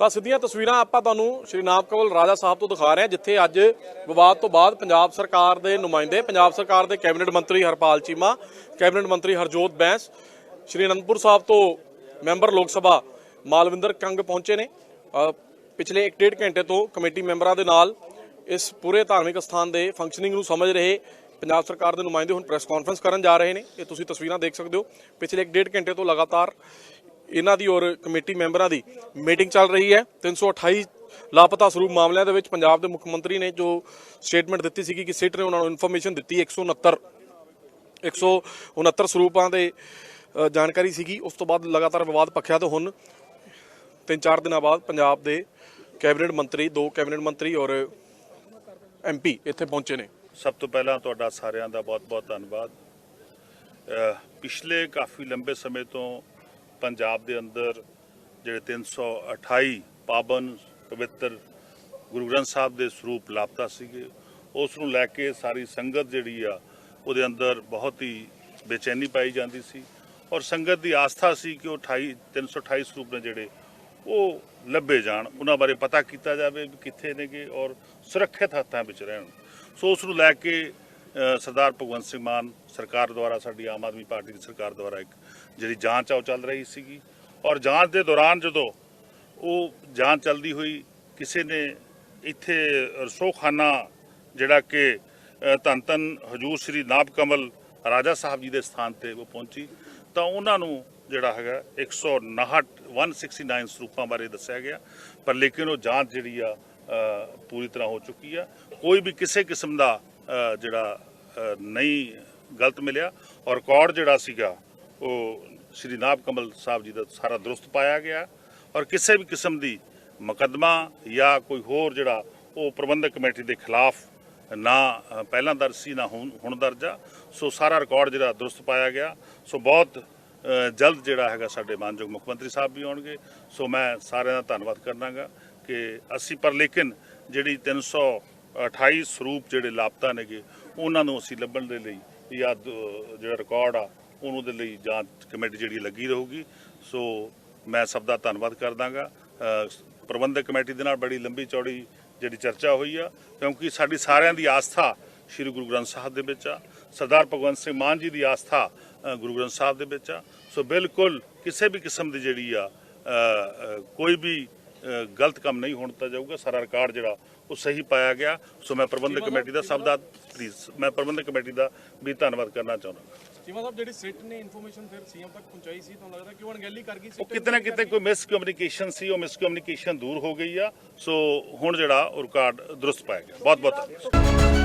ਤਾਂ ਸਿੱਧੀਆਂ ਤਸਵੀਰਾਂ ਆਪਾਂ ਤੁਹਾਨੂੰ ਸ਼੍ਰੀ ਨਾਮ ਕਵਲ ਰਾਜਾ ਸਾਹਿਬ ਤੋਂ ਦਿਖਾ ਰਹੇ ਹਾਂ ਜਿੱਥੇ ਅੱਜ ਵਿਵਾਦ ਤੋਂ ਬਾਅਦ ਪੰਜਾਬ ਸਰਕਾਰ ਦੇ ਨੁਮਾਇੰਦੇ ਪੰਜਾਬ ਸਰਕਾਰ ਦੇ ਕੈਬਨਿਟ ਮੰਤਰੀ ਹਰਪਾਲ ਚੀਮਾ ਕੈਬਨਿਟ ਮੰਤਰੀ ਹਰਜੋਤ ਬੈਂਸ ਸ਼੍ਰੀ ਅਨੰਦਪੁਰ ਸਾਹਿਬ ਤੋਂ ਮੈਂਬਰ ਲੋਕ ਸਭਾ ਮਾਲਵਿੰਦਰ ਕੰਗ ਪਹੁੰਚੇ ਨੇ। ਅ, ਪਿਛਲੇ 1.5 ਘੰਟੇ ਤੋਂ ਕਮੇਟੀ ਮੈਂਬਰਾਂ ਦੇ ਨਾਲ ਇਸ ਪੂਰੇ ਧਾਰਮਿਕ ਸਥਾਨ ਦੇ ਫੰਕਸ਼ਨਿੰਗ ਨੂੰ ਸਮਝ ਰਹੇ ਪੰਜਾਬ ਸਰਕਾਰ ਦੇ ਨੁਮਾਇੰਦੇ ਹੁਣ ਪ੍ਰੈਸ ਕਾਨਫਰੰਸ ਕਰਨ ਜਾ ਰਹੇ ਨੇ। ਇਹ ਤੁਸੀਂ ਤਸਵੀਰਾਂ ਦੇਖ ਸਕਦੇ ਹੋ। ਪਿਛਲੇ 1.5 ਘੰਟੇ ਤੋਂ ਲਗਾਤਾਰ ਇਹਨਾਂ ਦੀ ਔਰ ਕਮੇਟੀ ਮੈਂਬਰਾਂ ਦੀ ਮੀਟਿੰਗ ਚੱਲ ਰਹੀ ਹੈ। 328 ਲਾਪਤਾ ਸਰੂਪ ਮਾਮਲਿਆਂ ਦੇ ਵਿੱਚ ਪੰਜਾਬ ਦੇ ਮੁੱਖ ਮੰਤਰੀ ਨੇ ਜੋ ਸਟੇਟਮੈਂਟ ਦਿੱਤੀ ਸੀਗੀ ਕਿ ਸਿਟ ਨੇ ਉਹਨਾਂ ਨੂੰ ਇਨਫੋਰਮੇਸ਼ਨ ਦਿੱਤੀ 169 169 ਸਰੂਪਾਂ ਦੇ ਜਾਣਕਾਰੀ ਸੀਗੀ। ਉਸ ਤੋਂ ਬਾਅਦ ਲਗਾਤਾਰ ਵਿਵਾਦ ਪੱਖਿਆ ਤੇ ਹੁਣ ਤਿੰਨ ਚਾਰ ਦਿਨਾਂ ਬਾਅਦ ਪੰਜਾਬ ਦੇ ਕੈਬਨਿਟ ਮੰਤਰੀ, ਦੋ ਕੈਬਨਿਟ ਮੰਤਰੀ ਔਰ ਐਮਪੀ ਇੱਥੇ ਪਹੁੰਚੇ ਨੇ। ਸਭ ਤੋਂ ਪਹਿਲਾਂ ਤੁਹਾਡਾ ਸਾਰਿਆਂ ਦਾ ਬਹੁਤ-ਬਹੁਤ ਧੰਨਵਾਦ। ਪਿਛਲੇ ਕਾਫੀ ਲੰਬੇ ਸਮੇਂ ਤੋਂ ਪੰਜਾਬ ਦੇ ਅੰਦਰ ਜਿਹੜੇ 328 ਪਾਵਨ ਪਵਿੱਤਰ ਗੁਰੂ ਗ੍ਰੰਥ ਸਾਹਿਬ ਦੇ ਸਰੂਪ ਲਾਪਤਾ ਸੀਗੇ, ਉਸ ਨੂੰ ਲੈ ਕੇ ਸਾਰੀ ਸੰਗਤ ਜਿਹੜੀ ਆ, ਉਹਦੇ ਅੰਦਰ ਬਹੁਤ ਹੀ ਬੇਚੈਨੀ ਪਾਈ ਜਾਂਦੀ ਸੀ ਔਰ ਸੰਗਤ ਦੀ ਆਸਥਾ ਸੀ ਕਿ ਉਹ 28 328 ਸਰੂਪ ਨੇ ਜਿਹੜੇ ਉਹ ਲੱਭੇ ਜਾਣ, ਉਹਨਾਂ ਬਾਰੇ ਪਤਾ ਕੀਤਾ ਜਾਵੇ ਵੀ ਕਿੱਥੇ ਨੇਗੇ ਔਰ ਸੁਰੱਖਿਅਤ ਹੱਥਾਂ ਵਿੱਚ ਰਹਿਣ। ਸੋ ਉਸ ਨੂੰ ਲੈ ਕੇ ਸਰਦਾਰ ਭਗਵੰਤ ਸਿੰਘ ਮਾਨ ਸਰਕਾਰ ਦੁਆਰਾ, ਸਾਡੀ ਆਮ ਆਦਮੀ ਪਾਰਟੀ ਦੀ ਸਰਕਾਰ ਦੁਆਰਾ ਇੱਕ ਜਿਹੜੀ ਜਾਂਚ ਆ ਉਹ ਚੱਲ ਰਹੀ ਸੀਗੀ। ਔਰ ਜਾਂਚ ਦੇ ਦੌਰਾਨ ਜਦੋਂ ਉਹ ਜਾਂਚ ਚੱਲਦੀ ਹੋਈ ਕਿਸੇ ਨੇ ਇੱਥੇ ਰਸੋਖਾਨਾ ਜਿਹੜਾ ਕਿ ਅ, ਧੰਨ ਧੰਨ ਹਜੂਰ ਸ੍ਰੀ ਨਾਭ ਕਮਲ ਰਾਜਾ ਸਾਹਿਬ ਜੀ ਦੇ ਸਥਾਨ ਤੇ ਉਹ ਪਹੁੰਚੀ ਤਾਂ ਉਹਨਾਂ ਨੂੰ ਜਿਹੜਾ ਹੈਗਾ 159 169 ਸਰੂਪਾਂ ਬਾਰੇ ਦੱਸਿਆ ਗਿਆ। ਪਰ ਲੇਕਿਨ ਉਹ ਜਾਂਚ ਜਿਹੜੀ ਆ ਪੂਰੀ ਤਰ੍ਹਾਂ ਹੋ ਚੁੱਕੀ ਆ। ਕੋਈ ਵੀ ਕਿਸੇ ਕਿਸਮ ਦਾ ਜਿਹੜਾ ਨਹੀਂ ਗਲਤ ਮਿਲਿਆ। ਔਰ ਰਿਕਾਰਡ ਜਿਹੜਾ ਸੀਗਾ ਉਹ ਸ੍ਰੀ ਨਾਬ ਕਮਲ ਸਾਹਿਬ ਜੀ ਦਾ ਸਾਰਾ ਦਰੁਸਤ ਪਾਇਆ ਗਿਆ ਔਰ ਕਿਸੇ ਵੀ ਕਿਸਮ ਦੀ ਮੁਕੱਦਮਾ ਜਾਂ ਕੋਈ ਹੋਰ ਜਿਹੜਾ ਉਹ ਪ੍ਰਬੰਧਕ ਕਮੇਟੀ ਦੇ ਖਿਲਾਫ ਨਾ ਪਹਿਲਾਂ ਦਰਜ ਸੀ, ਨਾ ਹੁਣ ਹੁਣ ਦਰਜ ਆ। ਸੋ ਸਾਰਾ ਰਿਕਾਰਡ ਜਿਹੜਾ ਦਰੁਸਤ ਪਾਇਆ ਗਿਆ। ਸੋ ਬਹੁਤ ਜਲਦ ਜਿਹੜਾ ਹੈਗਾ ਸਾਡੇ ਮਾਨਯੋਗ ਮੁੱਖ ਮੰਤਰੀ ਸਾਹਿਬ ਵੀ ਆਉਣਗੇ। ਸੋ ਮੈਂ ਸਾਰਿਆਂ ਦਾ ਧੰਨਵਾਦ ਕਰਨਾਗਾ ਕਿ ਅਸੀਂ, ਪਰ ਲੇਕਿਨ ਜਿਹੜੀ 328 ਸਰੂਪ ਜਿਹੜੇ ਲਾਪਤਾ ਨੇਗੇ, ਉਹਨਾਂ ਨੂੰ ਅਸੀਂ ਲੱਭਣ ਦੇ ਲਈ ਜਾਂ ਜਿਹੜਾ ਰਿਕਾਰਡ ਆ ਉਹਨੂੰ ਦੇ ਲਈ ਜਾਂਚ ਕਮੇਟੀ ਜਿਹੜੀ ਲੱਗੀ ਰਹੂਗੀ। ਸੋ ਮੈਂ ਸਭ ਦਾ ਧੰਨਵਾਦ ਕਰਦਾਗਾ। ਪ੍ਰਬੰਧਕ ਕਮੇਟੀ ਦੇ ਨਾਲ ਬੜੀ ਲੰਬੀ ਚੌੜੀ ਜਿਹੜੀ ਚਰਚਾ ਹੋਈ ਆ ਕਿਉਂਕਿ ਸਾਡੀ ਸਾਰਿਆਂ ਦੀ ਆਸਥਾ ਸ੍ਰੀ ਗੁਰੂ ਗ੍ਰੰਥ ਸਾਹਿਬ ਦੇ ਵਿੱਚ ਆ। ਸਰਦਾਰ ਭਗਵੰਤ ਸਿੰਘ ਮਾਨ ਜੀ ਦੀ ਆਸਥਾ ਗੁਰੂ ਗ੍ਰੰਥ ਸਾਹਿਬ ਦੇ ਵਿੱਚ ਆ। ਸੋ ਬਿਲਕੁਲ ਕਿਸੇ ਵੀ ਕਿਸਮ ਦੀ ਜਿਹੜੀ ਆ ਕੋਈ ਵੀ ਗਲਤ ਕੰਮ ਨਹੀਂ ਹੋਣ ਦਿੱਤਾ ਜਾਊਗਾ। ਸਾਰਾ ਰਿਕਾਰਡ ਜਿਹੜਾ ਉਹ ਸਹੀ ਪਾਇਆ ਗਿਆ। ਸੋ ਮੈਂ ਪ੍ਰਬੰਧਕ ਕਮੇਟੀ ਦਾ ਸਭ ਦਾ ਪਲੀਜ਼ ਮੈਂ ਪ੍ਰਬੰਧਕ ਕਮੇਟੀ ਦਾ ਵੀ ਧੰਨਵਾਦ ਕਰਨਾ ਚਾਹੁੰਦਾ। ਚੀਮਾ ਸਾਹਿਬ ਜਿਹੜੀ ਸਿਟ ਨੇ ਇਨਫੋਰਮੇਸ਼ਨ ਫਿਰ ਸੀਐਮ ਤੱਕ ਪਹੁੰਚਾਈ ਸੀ ਤੁਹਾਨੂੰ ਲੱਗਦਾ ਕਿ ਉਹ ਅਣਗਹਿਲੀ ਕਰ ਗਈ ਉਹ ਕਿਤੇ ਨਾ ਕਿਤੇ ਕੋਈ ਮਿਸ ਕਮਿਊਨੀਕੇਸ਼ਨ ਸੀ ਉਹ ਮਿਸ ਕਮਿਊਨੀਕੇਸ਼ਨ ਦੂਰ ਹੋ ਗਈ ਆ। ਸੋ ਹੁਣ ਜਿਹੜਾ ਉਹ ਰਿਕਾਰਡ ਦਰੁਸਤ ਪਾਇਆ ਗਿਆ। ਬਹੁਤ ਬਹੁਤ ਧੰਨਵਾਦ।